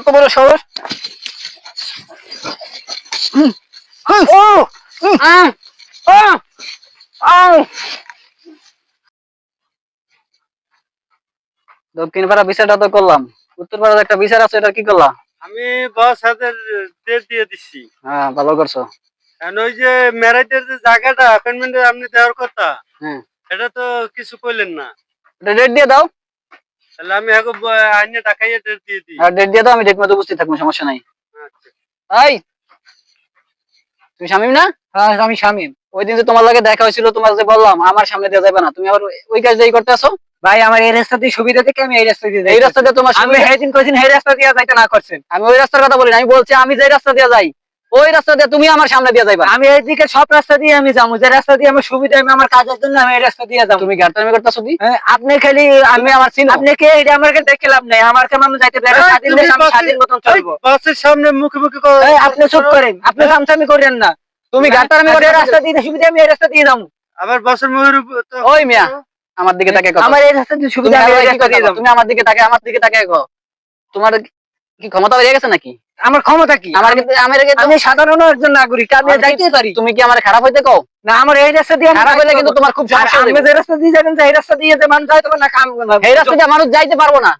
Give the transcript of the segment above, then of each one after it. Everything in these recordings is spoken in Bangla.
এত বড় সাহস ও আহ। দক্ষিণ পাড়া বিচারটা তো করলাম। উত্তর পাড়ার একটা বিচার আছে এটা কি করলাম আমি হাতের ডেট দিয়ে দিচ্ছি। হ্যাঁ ভালো করছ। কারণ ওই যে ম্যারেজের যে জায়গাটা অ্যাপয়েন্টমেন্টে আপনি দেওয়ার কথা হ্যাঁ। এটা তো কিছু কইলেন না। এটা ডেট দিয়ে দাও। তাহলে আমি এখন আইনে টাকাইয়ে ডেট দিয়ে দিই। আর ডেট দিয়ে দাও আমি ডেট মতো উপস্থিত থাকব সমস্যা নাই। আচ্ছা। এই তুমি শামিম না? হ্যাঁ আমি শামিম। ওই দিন যে তোমার লাগে দেখা হয়েছিল তোমার যে বললাম আমার সামনে দিয়ে যাবে না। তুমি আবার ওই কাজ দিয়ে করতে আসো ভাই আমার এই রাস্তা দিয়ে সুবিধা থেকে আমি এই রাস্তা দিয়ে এই রাস্তা দিয়ে তোমার আমি এই রাস্তা দিয়ে যাইতে না করছেন। আমি ওই রাস্তার কথা বলি আমি বলছি আমি যে রাস্তা দিয়ে যাই। ওই রাস্তা দিয়ে তুমি আমার সামনে দিয়ে যাইবা। আমি এইদিকে সব রাস্তা দিয়ে আমি যাব। যে রাস্তা দিয়ে আমার সুবিধা আমি আমার কাজের জন্য আমি এই রাস্তা দিয়ে যাব। তুমি ঘাটতামি করতেছো কি? হ্যাঁ, আপনি খালি আমি আমার চিনো। আপনি কে এটা আমার কাছে দেখে লাভ নাই? আমার কেমন যাইতে দেয় স্বাধীন দেশ আমি স্বাধীন মতন চলবো। এই, বাসের সামনে মুখে মুখে আপনি চুপ করেন। আপনি সামসামি করেন না। তুমি ঘাটতামি আমার এই করতে রাস্তা দিয়ে সুবিধা আমি এই রাস্তা দিয়ে যাব। আবার বাসের মুখের ওই মিয়া আমার দিকে তাকে কথা। আমার এই রাস্তা দিয়ে সুবিধা আমি এই রাস্তা দিয়ে যাব। তুমি আমার দিকে তাকে আমার দিকে তাকে তোমার কি ক্ষমতা বেড়ে গেছে নাকি? আমার ক্ষমতা কি? আমার আমি সাধারণ একজন নাগরিক আমি যাইতে পারি। তুমি কি আমার খারাপ হইতে কও? না আমার এই রাস্তা দিয়ে খারাপ হইলে কিন্তু তোমার খুব সমস্যা হবে আমি যে রাস্তা দিয়ে যাবেন এই রাস্তা দিয়ে যে মানুষ যায় না কাম এই রাস্তা দিয়ে মানুষ যাইতে পারব না।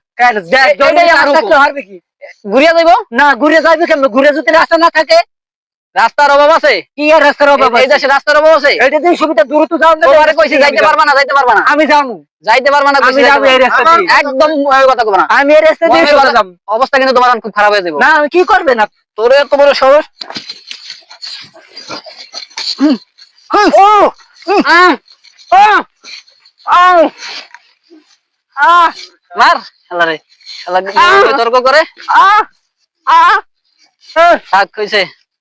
ঘুরিয়ে যাইবো? না ঘুরে যাইবে কেন ঘুরে যদি রাস্তা না থাকে রাস্তার অভাব আছে? কি আর রাস্তার অভাব এই দেশে রাস্তার অভাব আছে? এইটা দিয়ে সুবিধা দূরত্ব যাও না তোমারে কইছি যাইতে পারবা না যাইতে পারবা না। আমি যাব যাইতে পারবা না আমি যাব এই রাস্তা দিয়ে। একদম ওই কথা কব না। আমি এই রাস্তা দিয়ে চলে যাব। অবস্থা কিন্তু তোমার খুব খারাপ হয়ে যাব না আমি কি করবে না? তোর এত বড় হুম, ও আহ, আহ, মার শালা রে শালা কি তর্ক করে। আহ আহ আহ, থাক কইছে।